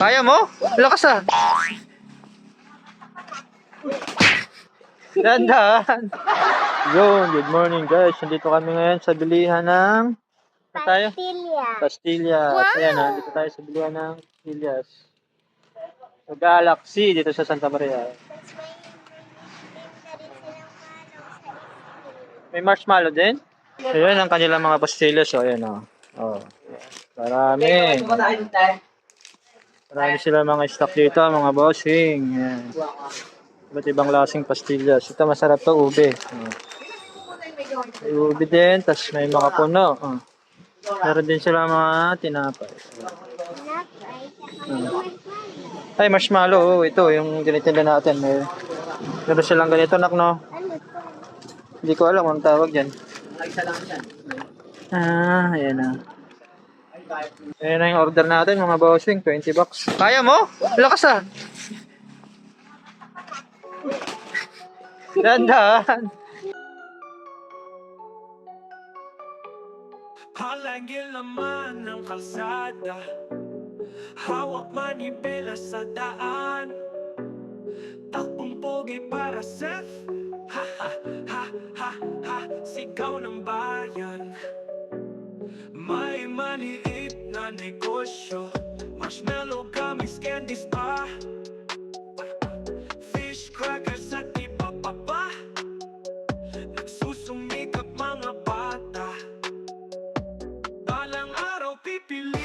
Kaya mo? Lakas ah. Dandan. Yun, good morning guys. Nandito kami ngayon sa bilihan ng... Ano tayo? Pastilla. Pastillas. Ayan, ah, dito tayo sa bilihan ng Pastillas. Sa Galaxy, dito sa Santa Maria. May marshmallow din? Ayan ang kanilang mga pastillas. So, ayan o. Oh. Marami. Marami sila mga stock dito, mga bossing. Ayan. Iba't ibang lasing pastillas. Ito masarap to, ube. May ube din, tas may mga puno. Oh. Meron din sila mga tinapay. Ay, marshmallow. Oh, ito, yung tinitinda natin. May, meron silang ganito, nak, no? Hindi ko alam ang tawag dyan. Ah, ayan na. Ayan na yung order natin, mga bossing. 20 bucks. Kaya mo? Lakas ah. Dandan. Halangil naman ng kalsada Hawak manibela sa daan Takbong pogi para Seth Ha ha ha ha ha Sigaw ng bayan May maniit sa negosyo. Marshmallow gummies, candies pa Fish crackers at iba pa pa Nagsusumikap mga bata. Balang araw pipili